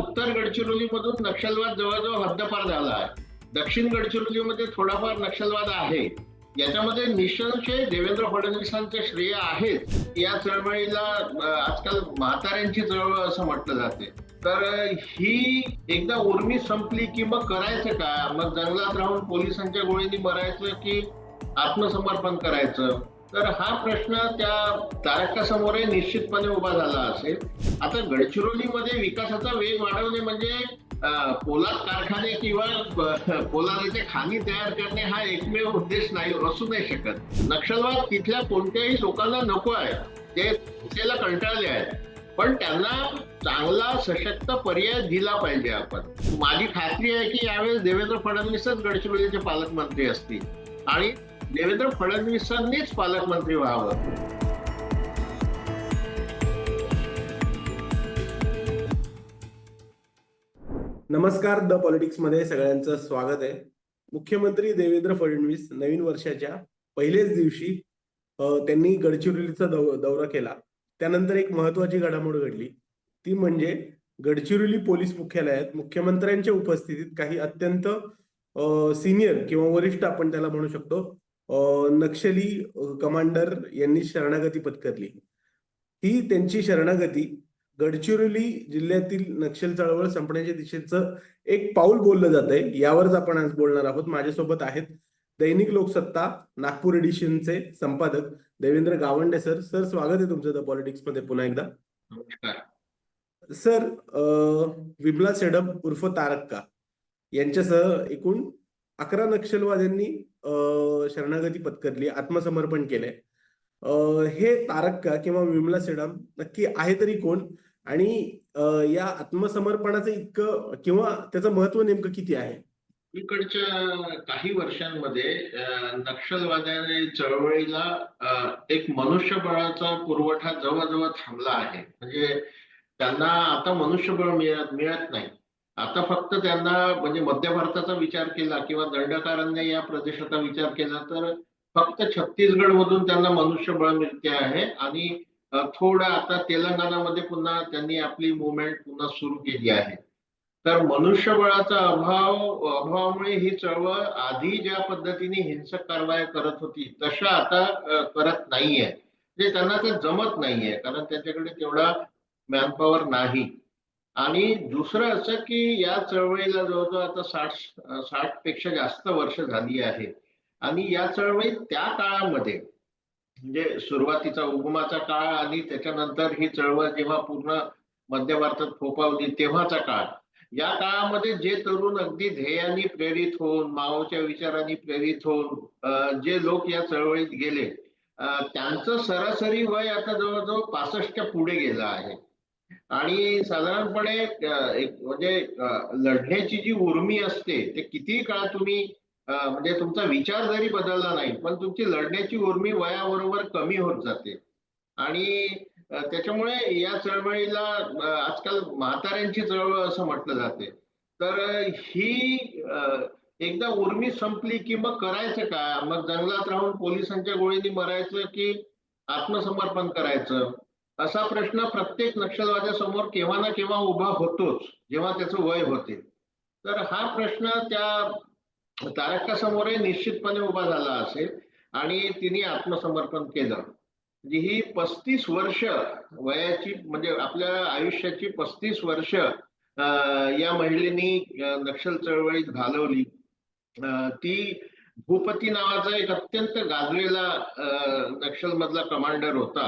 उत्तर गडचिरोलीमधून नक्षलवाद जवळजवळ हद्दपार झाला आहे. दक्षिण गडचिरोलीमध्ये थोडाफार नक्षलवाद आहे. याच्यामध्ये निसंशय देवेंद्र फडणवीसांचे श्रेय आहेत. या चळवळीला आजकाल म्हाताऱ्यांची चळवळ असं म्हटलं जाते. तर ही एकदा उर्मी संपली की मग करायचं का? मग जंगलात राहून पोलिसांच्या गोळीनी मरायचं की आत्मसमर्पण करायचं? तर हा प्रश्न त्या तारकासमोर निश्चितपणे उभा झाला असेल. आता गडचिरोलीमध्ये विकासाचा वेग वाढवणे म्हणजे पोलाद कारखाने किंवा पोलादाच्या खाणी तयार करणे हा एकमेव उद्देश नाही असू नाही शकत. नक्षलवाद तिथल्या कोणत्याही लोकांना नको आहे. ते त्याला कंटाळले आहेत. पण त्यांना चांगला सशक्त पर्याय दिला पाहिजे आपण. माझी खात्री आहे की यावेळेस देवेंद्र फडणवीसच गडचिरोलीचे पालकमंत्री असतील. आणि देवेंद्र फडणवीसांनीच पालकमंत्री व्हावं. नमस्कार द पॉलिटिक्समध्ये सगळ्यांचं स्वागत आहे. मुख्यमंत्री देवेंद्र फडणवीस नवीन वर्षाच्या पहिल्याच दिवशी त्यांनी गडचिरोलीचा दौ- दौरा केला. त्यानंतर एक महत्वाची घडामोड घडली. ती म्हणजे गडचिरोली पोलीस मुख्यालयात मुख्यमंत्र्यांच्या उपस्थितीत काही अत्यंत सिनियर किंवा वरिष्ठ आपण त्याला म्हणू शकतो नक्षली कमांडर यांनी शरणागती पत्करली. ही त्यांची शरणागती गडचिरोली जिल्ह्यातील नक्षल चळवळ संपण्याच्या दिशेचं एक पाऊल बोललं जात आहे यावरच आपण आज बोलणार आहोत. माझ्यासोबत आहेत दैनिक लोकसत्ता नागपूर एडिशनचे संपादक देवेंद्र गावंडे सर. सर स्वागत आहे तुमचं द पॉलिटिक्समध्ये पुन्हा एकदा. नमस्कार. सर विमला सेडप उर्फ तारक्का यांच्यासह एकूण अकरा नक्षलवाद्यांनी शरणागती पत्करली आत्मसमर्पण केलंय हे तारक्का किंवा विमला सेडम नक्की आहे तरी कोण? आणि या आत्मसमर्पणाचं इतकं किंवा त्याचं महत्त्व नेमकं किती आहे? इकडच्या काही वर्षांमध्ये नक्षलवाद्याने चळवळीला एक मनुष्यबळाचा पुरवठा जवळजवळ थांबला आहे. म्हणजे त्यांना आता मनुष्यबळ मिळत मिळत नाही. आता फक्त त्यांना म्हणजे मध्य भारताचा विचार केला किंवा दंडकारांनी या प्रदेशाचा विचार केला तर फक्त छत्तीसगड मधून त्यांना मनुष्यबळ मिळते आहे. आणि थोडा थोडं आता तेलंगणामध्ये पुन्हा त्यांनी आपली मुवमेंट पुन्हा सुरू केली आहे. तर मनुष्यबळाचा अभाव अभावामुळे ही चळवळ आधी ज्या पद्धतीने हिंसक कारवाया करत होती तशा आता करत नाहीये. म्हणजे त्यांना ते जमत नाहीये कारण त्यांच्याकडे तेवढा मॅनपॉवर नाही. आणि दुसरं असं की या चळवळीला जवळजवळ आता साठ साठपेक्षा जास्त वर्ष झाली आहे. आणि या चळवळीत त्या काळामध्ये म्हणजे सुरुवातीचा उगमाचा काळ आणि त्याच्यानंतर ही चळवळ जेव्हा पूर्ण मध्य भारतात फोपावली तेव्हाचा काळ. या काळामध्ये जे तरुण अगदी ध्येयाने प्रेरित होऊन माओच्या विचारांनी प्रेरित होऊन जे लोक या चळवळीत गेले त्यांचं सरासरी वय आता जवळजवळ पासष्टच्या पुढे गेलं आहे. आणि साधारणपणे एक म्हणजे लढण्याची जी उर्मी असते ते किती काळ तुम्ही म्हणजे तुमचा विचार जरी बदलला नाही पण तुमची लढण्याची उर्मी वयाबरोबर कमी होत जाते. आणि त्याच्यामुळे या चळवळीला आजकाल म्हाताऱ्यांची चळवळ असं म्हटलं जाते. तर ही एकदा उर्मी संपली की मग करायचं का? मग जंगलात राहून पोलिसांच्या गोळीनी मरायचं की आत्मसमर्पण करायचं? असा प्रश्न प्रत्येक नक्षलवाद्यासमोर केव्हा ना केव्हा उभा होतोच जेव्हा त्याचं वय होते. तर हा प्रश्न त्या तारकासमोरही निश्चितपणे उभा झाला असेल आणि तिने आत्मसमर्पण केलं. म्हणजे ही पस्तीस वर्ष वयाची म्हणजे आपल्या आयुष्याची पस्तीस वर्ष या महिलेनी नक्षल चळवळीत घालवली. ती भूपती नावाचा एक अत्यंत गाजलेला नक्षलमधला नक्षल मधला कमांडर होता.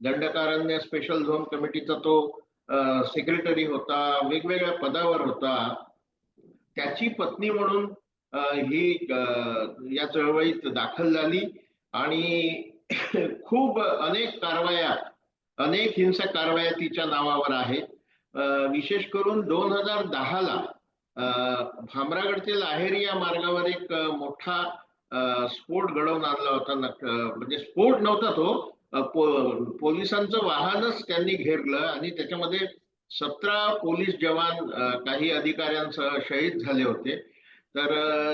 दंडकारण्य स्पेशल झोन कमिटीचा तो सेक्रेटरी होता वेगवेगळ्या पदावर होता. त्याची पत्नी म्हणून ही या चळवळीत दाखल झाली आणि खूप अनेक कारवाया अनेक हिंसक कारवाया तिच्या नावावर आहेत. विशेष करून दोन हजार दहाला भामरागड ते लाहेरी या मार्गावर एक मोठा स्फोट घडवून आणला होता म्हणजे स्फोट नव्हता तो पो- पोलिसांचं वाहनच त्यांनी घेरलं आणि त्याच्यामध्ये सतरा पोलीस जवान काही अधिकाऱ्यांसह शहीद झाले होते. तर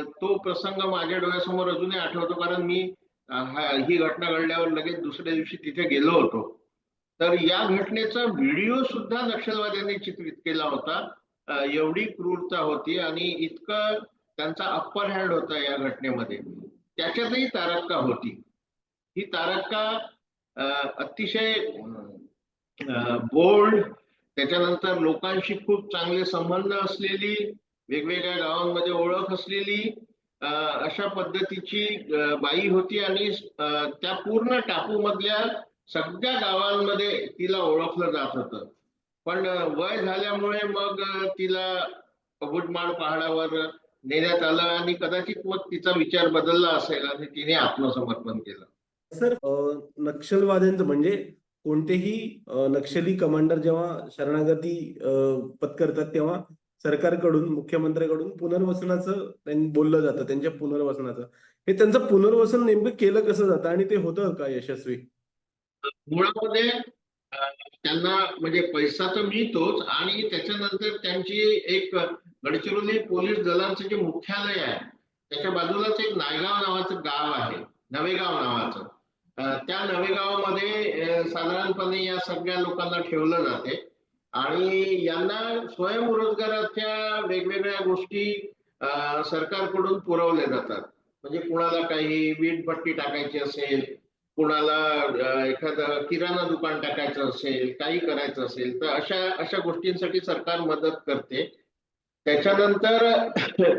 तो प्रसंग माझ्या डोळ्यासमोर अजूनही आठवतो कारण मी ही घटना घडल्यावर लगेच दुसऱ्या दिवशी तिथे गेलो होतो. तर या घटनेचा व्हिडिओ सुद्धा नक्षलवाद्यांनी चित्रित केला होता. एवढी क्रूरता होती आणि इतकं त्यांचा अप्पर हँड होता या घटनेमध्ये. त्याच्यातही तारक्का होती. ही तारक्का अतिशय बोल्ड त्याच्यानंतर लोकांशी खूप चांगले संबंध असलेली वेगवेगळ्या गावांमध्ये ओळख असलेली अशा पद्धतीची बाई होती आणि त्या पूर्ण टापूमधल्या सगळ्या गावांमध्ये तिला ओळखलं जात होतं. पण वय झाल्यामुळे मग तिला अबुटमाळ पहाडावर नेण्यात आलं आणि कदाचित मग तिचा विचार बदलला असेल आणि तिने आत्मसमर्पण केलं. सर नक्षलवाद्यांचं म्हणजे कोणतेही नक्षली कमांडर जेव्हा शरणागती पत्करतात तेव्हा सरकारकडून मुख्यमंत्र्याकडून पुनर्वसनाचं त्यांनी बोललं जातं त्यांच्या पुनर्वसनाचं. हे त्यांचं पुनर्वसन नेमकं केलं कसं जातं आणि ते होतं का यशस्वी? मुळामध्ये त्यांना म्हणजे पैसा तर मिळतोच आणि त्याच्यानंतर त्यांची एक गडचिरोली पोलीस दलांचं जे मुख्यालय आहे त्याच्या बाजूलाच एक नायगाव नावाचं गाव आहे नवेगाव नावाचं. त्या नवेगावामध्ये साधारणपणे या सगळ्या लोकांना ठेवलं जाते. आणि यांना स्वयंरोजगाराच्या वेगवेगळ्या गोष्टी सरकारकडून पुरवल्या जातात. म्हणजे कुणाला काही वीटभट्टी टाकायची असेल कुणाला एखादं किराणा दुकान टाकायचं असेल काही करायचं असेल तर अशा अशा गोष्टींसाठी सरकार मदत करते. त्याच्यानंतर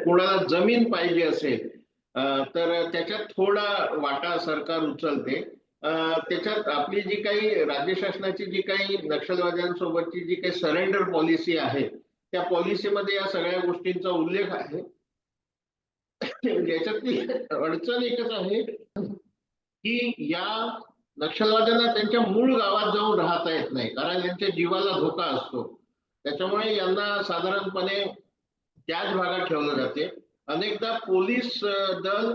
कुणाला जमीन पाहिजे असेल तर त्याच्यात थोडा वाटा सरकार उचलते. त्याच्यात आपली जी काही राज्य शासनाची जी काही नक्षलवाद्यांसोबतची जी काही सरेंडर पॉलिसी आहे त्या पॉलिसीमध्ये या सगळ्या गोष्टींचा उल्लेख आहे. याच्यातली अडचण एकच आहे की या नक्षलवाद्यांना त्यांच्या मूळ गावात जाऊन राहता येत नाही कारण यांच्या जीवाला धोका असतो. त्याच्यामुळे यांना साधारणपणे त्याच भागात ठेवलं जाते. अनेकदा पोलीस दल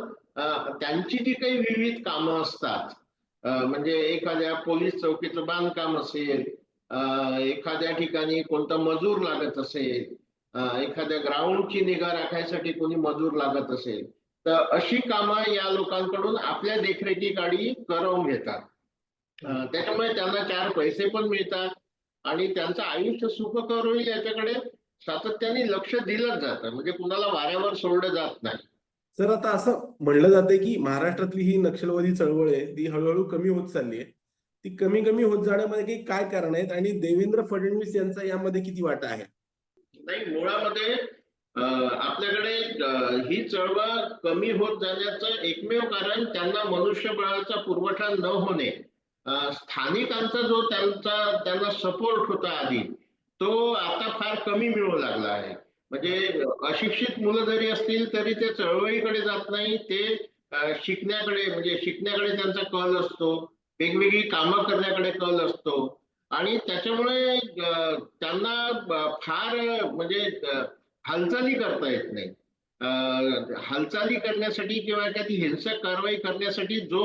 त्यांची जी काही विविध कामं असतात म्हणजे एखाद्या पोलीस चौकीचं बांधकाम असेल एखाद्या ठिकाणी कोणता मजूर लागत असेल एखाद्या ग्राउंडची निगा राखायसाठी कोणी मजूर लागत असेल तर अशी कामं या लोकांकडून आपल्या देखरेखीखाली करवून घेतात. त्याच्यामुळे त्यांना चार पैसे पण मिळतात आणि त्यांचं आयुष्य सुखकर होईल याच्याकडे सातत्याने लक्ष दिलंच जातं. म्हणजे कुणाला वाऱ्यावर सोडलं जात नाही. सर आता असं म्हणलं जाते की महाराष्ट्रातली ही नक्षलवादी चळवळ आहे ती हळूहळू कमी होत चालली आहे. ती कमी कमी होत जाण्यामध्ये काही काय कारण आहेत आणि देवेंद्र फडणवीस यांचा यामध्ये किती वाटा आहे? नाही मुळामध्ये आपल्याकडे ही चळवळ कमी होत जाण्याचं एकमेव कारण त्यांना मनुष्यबळाचा पुरवठा न होणे. स्थानिकांचा जो त्यांचा त्यांना सपोर्ट होता आधी तो आता फार कमी मिळू लागला आहे. म्हणजे अशिक्षित मुलं जरी असतील तरी ते चळवळीकडे जात नाही. ते शिकण्याकडे म्हणजे शिकण्याकडे त्यांचा कल असतो. वेगवेगळी कामं करण्याकडे कल असतो. आणि त्याच्यामुळे त्यांना फार म्हणजे हालचाली करता येत नाही. हालचाली करण्यासाठी किंवा एखादी हिंसक कारवाई करण्यासाठी जो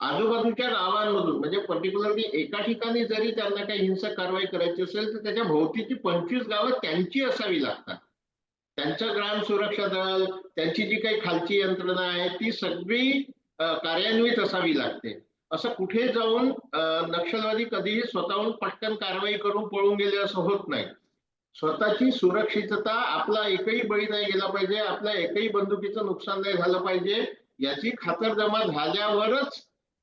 आजूबाजूच्या गावांमधून म्हणजे पर्टिक्युलरली एका ठिकाणी जरी त्यांना काही हिंसक कारवाई करायची असेल तर त्याच्या भोवतीची पंचवीस गावं त्यांची असावी लागतात. त्यांचं ग्राम सुरक्षा दल त्यांची जी काही खालची यंत्रणा आहे ती सगळी कार्यान्वित असावी लागते. असं कुठे जाऊन नक्षलवादी कधीही स्वतःहून पटकन कारवाई करून पळून गेले असं होत नाही. स्वतःची सुरक्षितता आपला एकही बळी नाही गेला पाहिजे आपल्या एकही बंदुकीचं नुकसान नाही झालं पाहिजे याची खातरजमा झाल्यावरच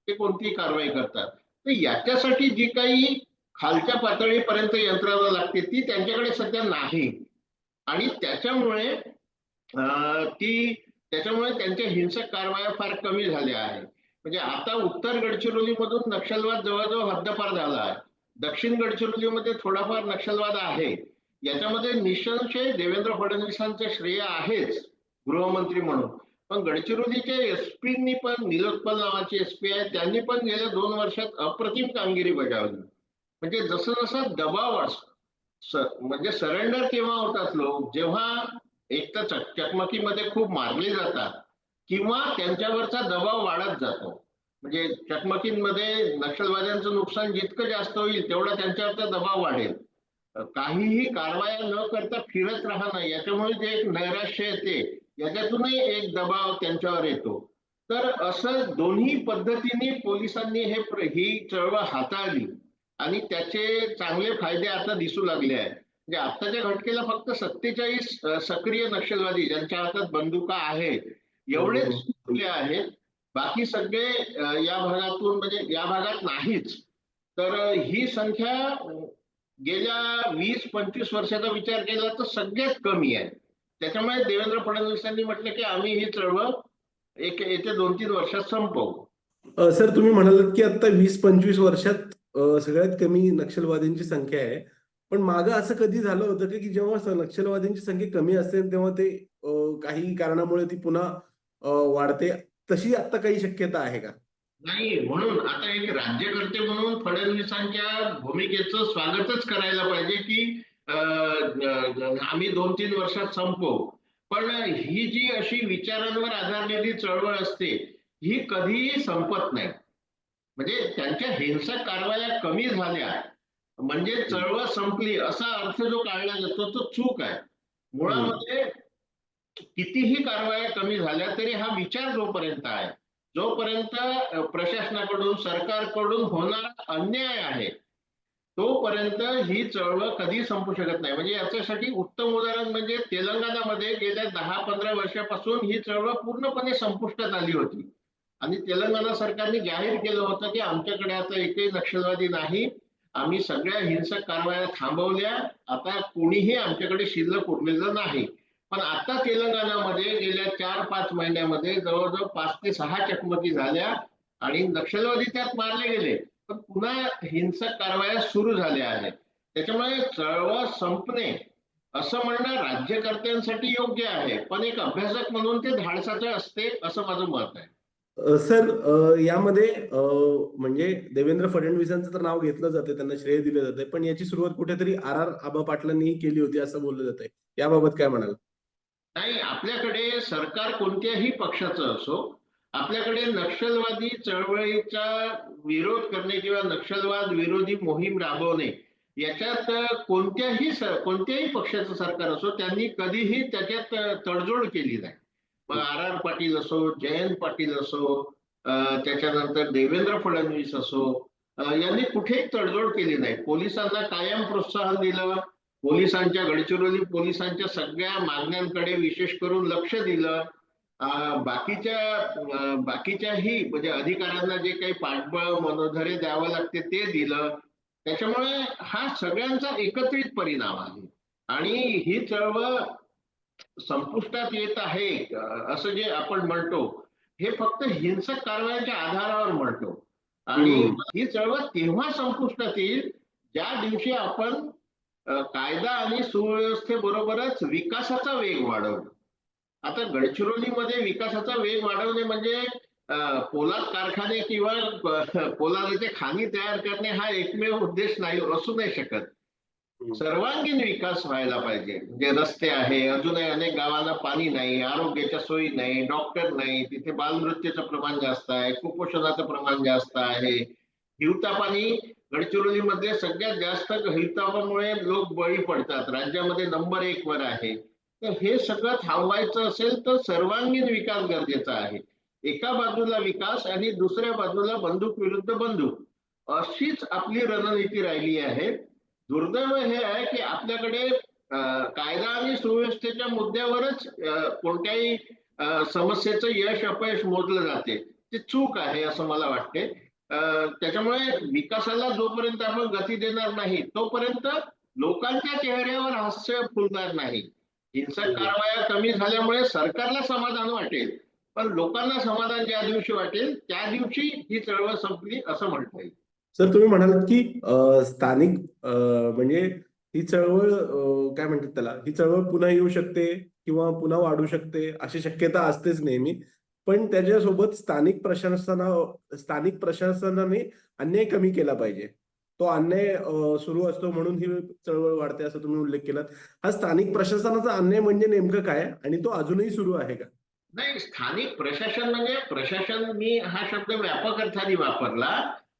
ते कोणतीही कारवाई करतात? तर याच्यासाठी जी काही खालच्या पातळीपर्यंत यंत्रणा लागते ती त्यांच्याकडे सध्या नाही. आणि त्याच्यामुळे ती त्याच्यामुळे त्यांच्या हिंसक कारवाया फार कमी झाल्या आहेत. म्हणजे आता उत्तर गडचिरोलीमधून नक्षलवाद जवळजवळ हद्दपार झाला आहे. दक्षिण गडचिरोलीमध्ये थोडाफार नक्षलवाद आहे. याच्यामध्ये निशंशय देवेंद्र फडणवीसांचं श्रेय आहेच गृहमंत्री म्हणून. पण गडचिरोलीच्या एसपींनी पण नीलोत्पल नावाचे एसपी आहे त्यांनी पण गेल्या दोन वर्षात अप्रतिम कामगिरी बजावली. म्हणजे जसं जसं दबाव असतो म्हणजे सरेंडर केव्हा होतात लोक? जेव्हा एक तर चक- चकमकीमध्ये खूप मारले जातात किंवा त्यांच्यावरचा दबाव वाढत जातो. म्हणजे चकमकींमध्ये नक्षलवाद्यांचं नुकसान जितकं जास्त होईल तेवढा त्यांच्यावरचा दबाव वाढेल. काहीही कारवाया न करता फिरत राहणं याच्यामुळे जे एक नैराश्य येते याच्यातूनही एक दबाव त्यांच्यावर येतो. तर असं दोन्ही पद्धतीने पोलिसांनी हे ही चळवळ हाताळली. आणि त्याचे चांगले फायदे आता दिसू लागले आहेत. म्हणजे आत्ताच्या घटकेला फक्त सत्तेचाळीस सक्रिय नक्षलवादी ज्यांच्या हातात बंदुका आहेत एवढेच. सुटले आहेत. बाकी सगळे या भागातून म्हणजे या भागात नाहीच. तर ही संख्या गेल्या वीस पंचवीस वर्षाचा विचार केला तर सगळ्यात कमी आहे. त्याच्यामुळे देवेंद्र फडणवीसांनी म्हटलं की आम्ही ही चळवळ एक येत्या दोन तीन वर्षात संपवू. सर तुम्ही म्हणालात की आता वीस पंचवीस वर्षात सगळ्यात कमी नक्षलवाद्यांची संख्या आहे. पण मागं असं कधी झालं होतं का जेव्हा नक्षलवाद्यांची संख्या कमी असते तेव्हा ते काही कारणामुळे ती पुन्हा वाढते. तशी आता काही शक्यता आहे का? नाही म्हणून आता एक राज्यकर्ते म्हणून फडणवीसांच्या भूमिकेचं स्वागतच करायला पाहिजे की आम्ही दोन तीन वर्षात संपवू पण ही जी अशी विचारांवर आधारलेली चळवळ असते ही कधीही संपत नाही. म्हणजे त्यांच्या हिंसक कारवाया कमी झाल्या. म्हणजे चळवळ संपली असा अर्थ जो काढला जातो तो चूक आहे. मुळामध्ये कितीही कारवाया कमी झाल्या तरी हा विचार जोपर्यंत आहे जोपर्यंत प्रशासनाकडून सरकारकडून होणारा अन्याय आहे तोपर्यंत ही चळवळ कधी संपू शकत नाही. म्हणजे याच्यासाठी उत्तम उदाहरण म्हणजे तेलंगणामध्ये गेल्या दहा पंधरा वर्षापासून ही चळवळ पूर्णपणे संपुष्टात आली होती. आणि तेलंगणा सरकारने जाहीर केलं होतं की आमच्याकडे आता एकही नक्षलवादी नाही. आम्ही सगळ्या हिंसक कारवाया थांबवल्या. आता कोणीही आमच्याकडे शिल्लक उरलेलं नाही. पण आता तेलंगणामध्ये गेल्या चार पाच महिन्यामध्ये जवळजवळ पाच ते सहा चकमकी झाल्या आणि नक्षलवादी त्यात मारले गेले. पण पुन्हा हिंसक कारवाया सुरू झाल्या आहेत. त्याच्यामुळे चळवळ संपणे असं म्हणणं राज्यकर्त्यांसाठी योग्य आहे. पण एक अभ्यासक म्हणून ते धाडसाचं असते असं माझं मत आहे. सर यामध्ये म्हणजे देवेंद्र फडणवीसांचं तर नाव घेतलं जाते त्यांना श्रेय दिलं जाते पण याची सुरुवात कुठेतरी आर आर आबा पाटलांनीही केली होती असं बोललं जातंय. याबाबत काय म्हणाल? नाही आपल्याकडे सरकार कोणत्याही पक्षाचं असो आपल्याकडे नक्षलवादी चळवळीचा विरोध करणे किंवा नक्षलवाद विरोधी मोहीम राबवणे याच्यात कोणत्याही स- कोणत्याही पक्षाचं सरकार असो त्यांनी कधीही त्याच्यात तडजोड केली नाही. मग आर आर पाटील असो जयंत पाटील असो त्याच्यानंतर देवेंद्र फडणवीस असो यांनी कुठेही तडजोड केली नाही. पोलिसांना कायम प्रोत्साहन दिलं पोलिसांच्या गडचिरोली पोलिसांच्या सगळ्या मागण्यांकडे विशेष करून लक्ष दिलं बाकीच्या बाकीच्याही म्हणजे अधिकाऱ्यांना जे काही पाठबळ मनोधैर्य द्यावं लागते ते दिलं. त्याच्यामुळे हा सगळ्यांचा एकत्रित परिणाम आहे. आणि ही चळवळ संपुष्टात येत आहे असं जे आपण म्हणतो हे फक्त हिंसक कारवायांच्या आधारावर म्हणतो. आणि. ही चळवळ तेव्हा संपुष्टात येईल ज्या दिवशी आपण कायदा आणि सुव्यवस्थेबरोबरच विकासाचा वेग वाढवू. आता गडचिरोलीमध्ये विकासाचा वेग वाढवणे म्हणजे पोलाद कारखाने किंवा पोलादाचे खाणी तयार करणे हा एकमेव उद्देश नाही असू नाही शकत. सर्वांगीण विकास व्हायला पाहिजे. म्हणजे रस्ते आहे अजूनही अनेक गावांना पाणी नाही आरोग्याच्या सोयी नाही डॉक्टर नाही तिथे बालमृत्यूचं प्रमाण जास्त आहे कुपोषणाचं प्रमाण जास्त आहे. हिवतापानी गडचिरोलीमध्ये सगळ्यात जास्त हिवतापामुळे लोक बळी पडतात. राज्यामध्ये नंबर एक वर आहे. तर हे सगळं थांबवायचं असेल तर सर्वांगीण विकास गरजेचा आहे. एका बाजूला विकास आणि दुसऱ्या बाजूला बंदूक विरुद्ध बंदूक. अशीच आपली रणनीती राहिली आहे. दुर्दैव हे आहे की आपल्याकडे कायदा आणि सुव्यवस्थेच्या मुद्द्यावरच कोणत्याही समस्येचं यश अपयश मोजलं जाते. ते चूक आहे असं मला वाटते. अं, त्याच्यामुळे विकासाला जोपर्यंत आपण गती देणार नाही तोपर्यंत लोकांच्या चेहऱ्यावर हास्य फुलणार नाही. हिंसक कारवाया कमी झाल्यामुळे सरकारला समाधान वाटेल पण लोकांना समाधान ज्या दिवशी वाटेल त्या दिवशी ही चळवळ संपली असं म्हणता येईल. सर तुम्ही म्हणालात की स्थानिक म्हणजे ही चळवळ काय म्हणतात त्याला ही चळवळ पुन्हा येऊ शकते किंवा पुन्हा वाढू शकते अशी शक्यता असतेच नेहमी. पण त्याच्यासोबत स्थानिक प्रशासना स्थानिक प्रशासनाने अन्याय कमी केला पाहिजे. तो अन्याय सुरू असतो म्हणून ही चळवळ वाढते असं तुम्ही उल्लेख केलात. हा स्थानिक प्रशासनाचा अन्याय म्हणजे नेमकं काय? आणि तो अजूनही सुरू आहे का? नाही स्थानिक प्रशासन म्हणजे प्रशासन मी हा शब्द व्यापक अर्थाने वापरला.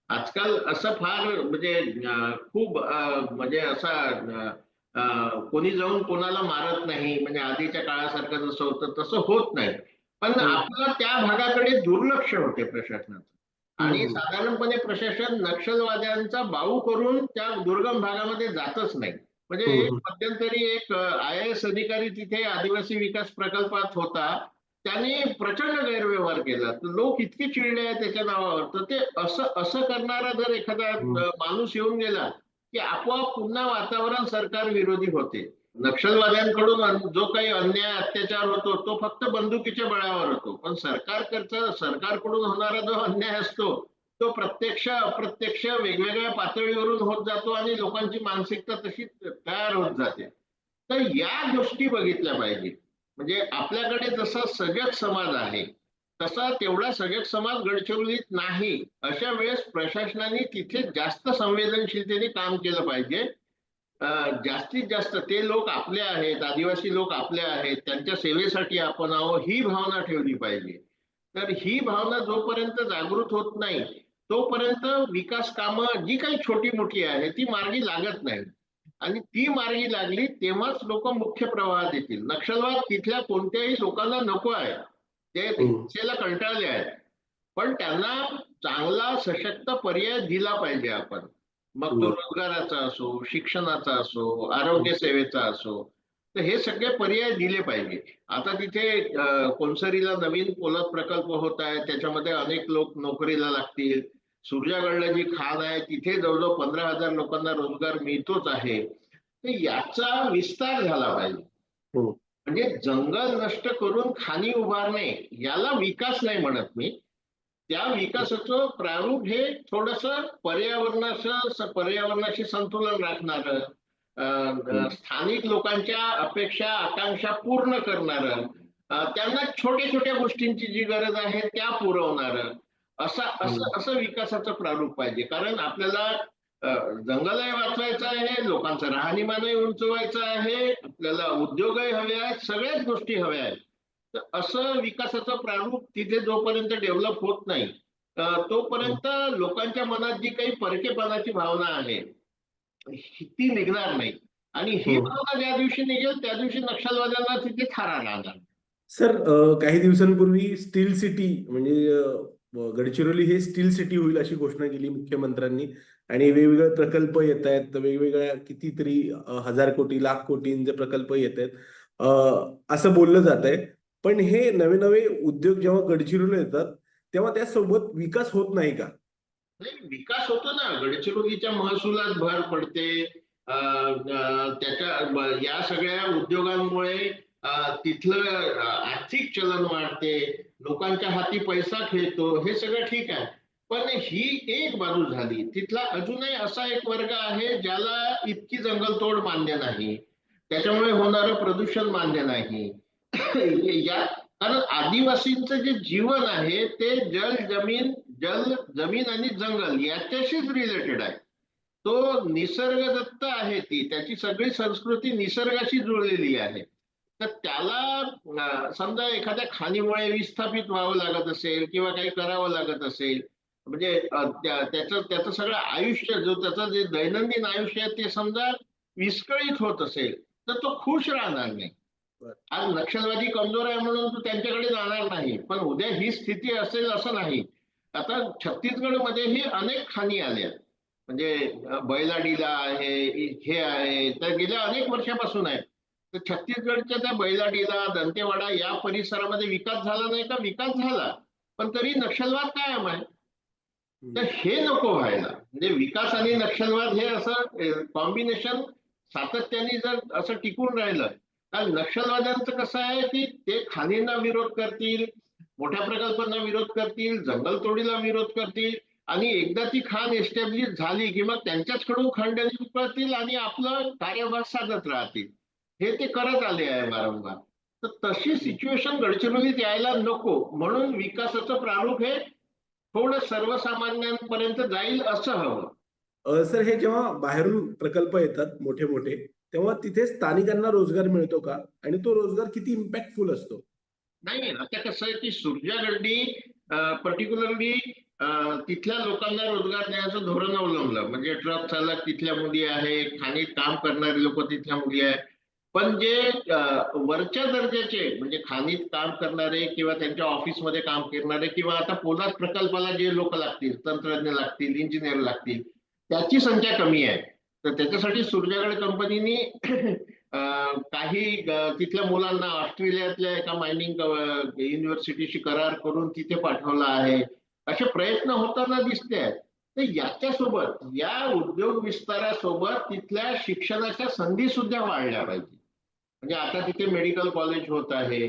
आजकाल असं फार म्हणजे खूप म्हणजे असा कोणी जाऊन कोणाला मारत नाही म्हणजे आधीच्या काळासारखं जसं होतं तसं होत नाही. पण. आपलं त्या भागाकडे दुर्लक्ष होते प्रशासनाचं. आणि. साधारणपणे प्रशासन नक्षलवाद्यांचा बाऊ करून त्या दुर्गम भागामध्ये जातच नाही. म्हणजे. मध्यंतरी एक आय एस अधिकारी तिथे आदिवासी विकास प्रकल्पात होता. त्यांनी प्रचंड गैरव्यवहार केला. तर लोक इतके चिडले आहेत त्याच्या नावावर. तर ते असं असं करणारा जर एखादा माणूस येऊन गेला की आपोआप पुन्हा वातावरण सरकार विरोधी होते. नक्षलवाद्यांकडून जो काही अन्याय अत्याचार होतो तो फक्त बंदुकीच्या बळावर होतो. पण सरकारकडचा सरकारकडून होणारा जो अन्याय असतो तो प्रत्यक्ष अप्रत्यक्ष वेगवेगळ्या पातळीवरून होत जातो आणि लोकांची मानसिकता तशी तयार होत जाते. तर या गोष्टी बघितल्या पाहिजे म्हणजे आपल्याकडे जसा सजग समाज आहे तसा तेवढा सजग समाज गडचिरोलीत नाही. अशा वेळेस प्रशासनाने तिथे जास्त संवेदनशीलतेने काम केलं पाहिजे. जास्तीत जास्त ते लोक आपले आहेत आदिवासी लोक आपले आहेत त्यांच्या सेवेसाठी आपण आहो ही भावना ठेवली पाहिजे. तर ही भावना जोपर्यंत जागृत होत नाही तोपर्यंत विकास कामं जी काही छोटी मोठी आहे ती मार्गी लागत नाही आणि ती मार्गी लागली तेव्हाच लोक मुख्य प्रवाहात येतील नक्षलवाद तिथल्या कोणत्याही लोकांना नको आहे. ते. हिंसेला कंटाळले आहेत. पण त्यांना चांगला सशक्त पर्याय दिला पाहिजे आपण. मग तो हम्म. रोजगाराचा असो शिक्षणाचा असो आरोग्य सेवेचा असो तर हे सगळे पर्याय दिले पाहिजे. आता तिथे कोनसरीला नवीन पोलाद प्रकल्प होत आहे त्याच्यामध्ये अनेक लोक नोकरीला लागतील. सूर्यागडला जी खाण आहे तिथे जवळजवळ पंधरा हजार लोकांना रोजगार मिळतोच आहे. तर याचा विस्तार झाला पाहिजे. हो. म्हणजे जंगल नष्ट करून खाणी उभारणे याला विकास नाही म्हणत मी. त्या विकासाचं प्रारूप हे थोडस पर्यावरणाचं पर्यावरणाशी संतुलन राखणारं स्थानिक लोकांच्या अपेक्षा आकांक्षा पूर्ण करणारं त्यांना छोट्या छोट्या गोष्टींची जी गरज आहे त्या पुरवणारं असा असं असं विकासाचं प्रारूप पाहिजे. कारण आपल्याला जंगलही वाचवायचं आहे लोकांचं राहणीमानही उंचवायचं आहे आपल्याला उद्योगही हवे आहेत सगळ्याच गोष्टी हव्या आहेत. तर असं विकासाचं प्रारूप तिथे जोपर्यंत डेव्हलप होत नाही तोपर्यंत लोकांच्या मनात जी काही परकेपणाची भावना आहे ती निघणार नाही. आणि ही. भावना ज्या दिवशी निघेल त्या दिवशी नक्षलवाद्यांना तिथे थारा लागणार सर काही दिवसांपूर्वी स्टील सिटी म्हणजे गडचिरोली हे स्टील सिटी होईल अशी घोषणा केली मुख्यमंत्र्यांनी. आणि वेगवेगळे प्रकल्प येत आहेत वेगवेगळ्या कितीतरी हजार कोटी लाख कोटींचे प्रकल्प येत आहेत. असं बोललं जात आहे पण हे नवे नवे उद्योग जेव्हा गडचिरोली येतात तेव्हा त्यासोबत विकास होत नाही का? नाही विकास होतो ना. गडचिरोलीच्या महसुलात भर पडते. त्याच्या या सगळ्या उद्योगांमुळे तिथलं आर्थिक चलन वाढते. लोकांच्या हाती पैसा खेळतो. हे सगळं ठीक आहे. पण ही एक बाजू झाली. तिथला अजूनही असा एक वर्ग आहे ज्याला इतकी जंगलतोड मान्य नाही. त्याच्यामुळे होणारं प्रदूषण मान्य नाही. या कारण आदिवासींचं जे जीवन आहे ते जल जमीन जल जमीन आणि जंगल याच्याशीच रिलेटेड आहे. तो निसर्गदत्त आहे ती. त्याची सगळी संस्कृती निसर्गाशी जुळलेली आहे. तर त्याला समजा एखाद्या खाणीमुळे विस्थापित व्हावं लागत असेल किंवा काही करावं लागत असेल म्हणजे त्याचं त्याचं सगळं आयुष्य जो त्याचं जे दैनंदिन आयुष्य आहे ते समजा विस्कळीत होत असेल तर तो खुश राहणार नाही. आज नक्षलवादी कमजोर आहे म्हणून तू त्यांच्याकडे जाणार नाही. पण उद्या ही स्थिती असेल असं नाही. आता छत्तीसगडमध्येही अनेक खाणी आल्या. म्हणजे बैलाडीला आहे हे आहे तर गेल्या अनेक वर्षापासून आहे. तर छत्तीसगडच्या त्या बैलाडीला दंतेवाडा या परिसरामध्ये विकास झाला नाही का? विकास झाला. पण तरी नक्षलवाद कायम आहे. तर हे नको व्हायला. म्हणजे विकास आणि नक्षलवाद हे असं कॉम्बिनेशन सातत्याने जर असं टिकून राहिलं कारण नक्षलवाद्यांचं कसं आहे की ते खाणींना विरोध करतील मोठ्या प्रकल्पांना विरोध करतील जंगलतोडीला विरोध करतील आणि एकदा ती खाण एस्टॅब्लिश झाली की मग त्यांच्याचकडून खंडणी करतील आणि आपलं कार्यभाग साधत राहतील. हे ते करत आले आहे वारंवार. तर तशी सिच्युएशन गडचिरोलीत यायला नको. म्हणून विकासाचं प्रारूप हे थोडं सर्वसामान्यांपर्यंत जाईल असं हवं. सर हे जेव्हा बाहेरून प्रकल्प येतात मोठे मोठे तेव्हा तिथे स्थानिकांना रोजगार मिळतो का? आणि तो रोजगार किती इम्पॅक्टफुल असतो? नाही आता कसं आहे की सूर्जागड्डी पर्टिक्युलरली तिथल्या लोकांना रोजगार देण्याचं धोरण अवलंबलं. म्हणजे ट्रक चालक तिथल्या मुली आहे खाणीत काम करणारे लोक तिथल्या मुली आहे पण जे वरच्या दर्जाचे म्हणजे खाणीत काम करणारे किंवा त्यांच्या ऑफिसमध्ये काम करणारे किंवा आता पोलाद प्रकल्पाला जे लोक लागतील तंत्रज्ञ लागतील इंजिनियर लागतील त्याची संख्या कमी आहे. तर त्याच्यासाठी सूर्यगड कंपनीने काही तिथल्या मुलांना ऑस्ट्रेलियातल्या एका मायनिंग युनिव्हर्सिटीशी करार करून तिथे पाठवलं आहे. असे प्रयत्न होताना दिसते आहेत. तर याच्यासोबत या उद्योग विस्तारासोबत तिथल्या शिक्षणाच्या संधी सुद्धा वाढल्या पाहिजे. म्हणजे आता तिथे मेडिकल कॉलेज होत आहे.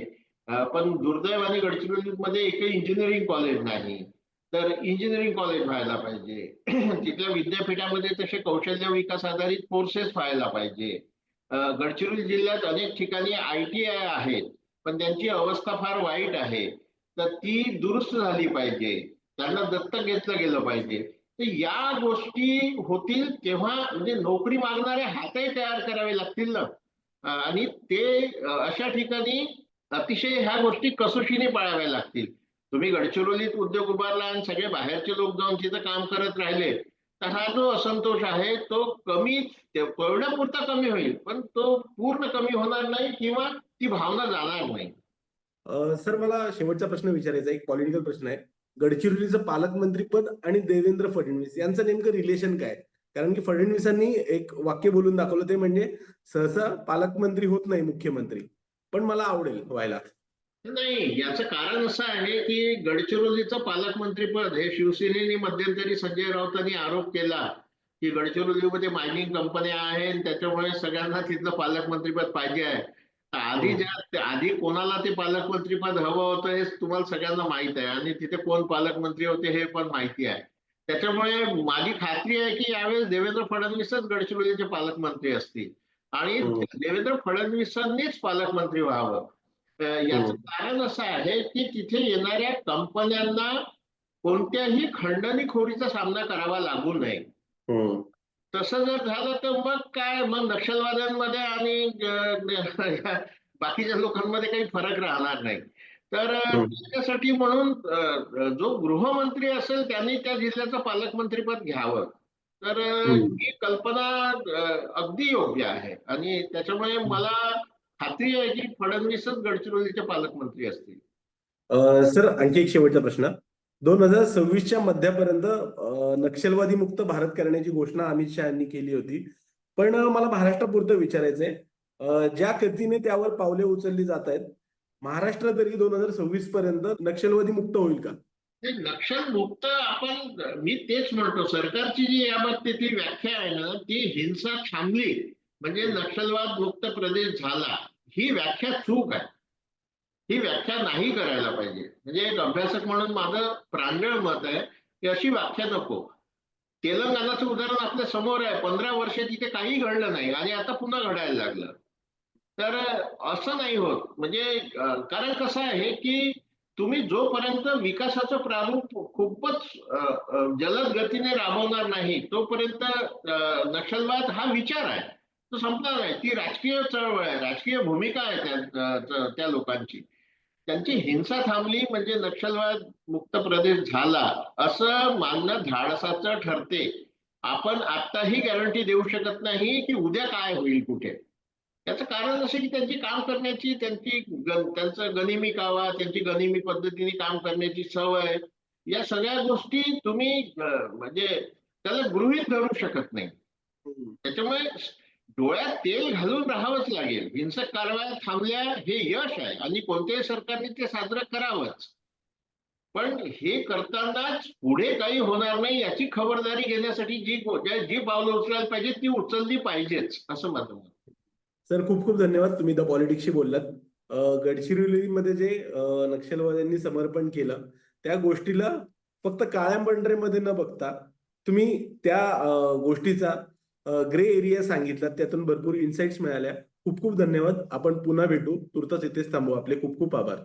पण दुर्दैवाने गडचिरोलीमध्ये एकही इंजिनिअरिंग कॉलेज नाही. तर इंजिनिअरिंग कॉलेज व्हायला पाहिजे. तिथल्या विद्यापीठामध्ये तसे कौशल्य विकास आधारित कोर्सेस व्हायला पाहिजे. गडचिरोली जिल्ह्यात अनेक ठिकाणी आय टी आय आहेत पण त्यांची अवस्था फार वाईट आहे. तर ती दुरुस्त झाली पाहिजे. त्यांना दत्तक घेतलं गेलं पाहिजे. तर या गोष्टी होतील तेव्हा म्हणजे नोकरी मागणारे हातही तयार करावे लागतील ना. आणि ते अशा ठिकाणी अतिशय ह्या गोष्टी कसोशीने पाळाव्या लागतील. तुम्ही गडचिरोलीत उद्योग उभारला आणि सगळे बाहेरचे लोक जाऊन तिथं काम करत राहिले. तर हा जो असंतोष आहे तो कमी कळण्यापुरता कमी होईल पण तो पूर्ण कमी होणार नाही किंवा ती भावना जाणार नाही. सर मला शेवटचा प्रश्न विचारायचा एक पॉलिटिकल प्रश्न आहे. गडचिरोलीचं पालकमंत्री पद आणि देवेंद्र फडणवीस यांचं नेमकं रिलेशन काय? कारण की फडणवीसांनी एक वाक्य बोलून दाखवलं ते म्हणजे सहसा पालकमंत्री होत नाही मुख्यमंत्री. पण मला आवडेल व्हायला. नाही याचं कारण असं आहे की गडचिरोलीचं पालकमंत्रीपद हे शिवसेनेने मध्यंतरी संजय राऊतांनी आरोप केला की गडचिरोलीमध्ये मायनिंग कंपन्या आहेत आणि त्याच्यामुळे सगळ्यांना तिथलं पालकमंत्रीपद पाहिजे आहे आधी हम्म. ज्या आधी कोणाला ते पालकमंत्रीपद हवं होतं हे तुम्हाला सगळ्यांना माहीत आहे आणि तिथे कोण पालकमंत्री होते हे पण माहिती आहे त्याच्यामुळे माझी खात्री आहे की यावेळेस देवेंद्र फडणवीसच गडचिरोलीचे पालकमंत्री असतील आणि हम्म. देवेंद्र फडणवीसांनीच पालकमंत्री व्हावं याचं. कारण असं आहे की तिथे येणाऱ्या कंपन्यांना कोणत्याही खंडणीखोरीचा सामना करावा लागू नये. तसं जर झालं तर मग काय मग नक्षलवाद्यांमध्ये आणि बाकीच्या लोकांमध्ये काही फरक राहणार नाही तर. त्याच्यासाठी म्हणून जो गृहमंत्री असेल त्यांनी त्या जिल्ह्याचं पालकमंत्रीपद घ्यावं तर. ही कल्पना अगदी योग्य आहे आणि त्याच्यामुळे मला खात्री आहे की फडणवीसच गडचिरोलीचे पालकमंत्री असतील. सर आणखी एक शेवटचा प्रश्न. दोन हजार सव्वीसच्या मध्यापर्यंत नक्षलवादी मुक्त भारत करण्याची घोषणा अमित शहानी केली होती. पण मला महाराष्ट्रापुरतं विचारायचंय. ज्या गतीने त्यावर पावले उचलली जात आहेत महाराष्ट्र तरी दोन हजार सव्वीस पर्यंत नक्षलवादी मुक्त होईल का? नक्षल मुक्त आपण मी तेच म्हणतो सरकारची जी याबाबतीतली व्याख्या आहे ना ती हिंसा थांबली. म्हणजे नक्षलवाद मुक्त प्रदेश झाला. ही व्याख्या चूक आहे. ही व्याख्या नाही करायला पाहिजे. म्हणजे एक अभ्यासक म्हणून माझं प्रांजळ मत आहे की अशी व्याख्या नको. तेलंगणाचं उदाहरण आपल्यासमोर आहे. पंधरा वर्ष तिथे काही घडलं नाही आणि आता पुन्हा घडायला लागलं. तर असं नाही होत. म्हणजे कारण कसं आहे की तुम्ही जोपर्यंत विकासाचं प्रारूप खूपच जलद गतीने राबवणार नाही तोपर्यंत नक्षलवाद हा विचार आहे. तो संपणार नाही. ती राजकीय चळवळ आहे. राजकीय भूमिका आहे त्या लोकांची. त्यांची हिंसा थांबली म्हणजे नक्षलवाद मुक्त प्रदेश झाला असं मानणं धाडसाचं ठरते. आपण आत्ताही गॅरंटी देऊ शकत नाही की उद्या काय होईल कुठे. त्याचं कारण असं की त्यांची काम करण्याची त्यांची त्यांचं गनिमी कावा त्यांची गनिमी पद्धतीने काम करण्याची सवय या सगळ्या गोष्टी तुम्ही म्हणजे त्याला गृहीत धरू शकत नाही. त्याच्यामुळे डोळ्यात तेल घालून राहावंच लागेल. हिंसक कारवाया थांबल्या हे यश आहे आणि कोणत्याही सरकारने ते साजरं करावंच. पण हे करतानाच पुढे काही होणार नाही याची खबरदारी घेण्यासाठी जी जी पावलं उचलायला पाहिजे ती उचलली पाहिजेच असं माझं मत सर खूप खूप धन्यवाद तुम्ही द पॉलिटिक्सशी बोललात. गडचिरोलीमध्ये जे नक्षलवाद्यांनी समर्पण केलं त्या गोष्टीला फक्त काळ्या पंढरेमध्ये न बघता तुम्ही त्या गोष्टीचा ग्रे एरिया सांगितला त्यातून भरपूर इन्साइट्स मिळाल्या. खूप खूप धन्यवाद. आपण पुन्हा भेटू. तुर्तास इथेच थांबू. आपले खूप खूप आभार.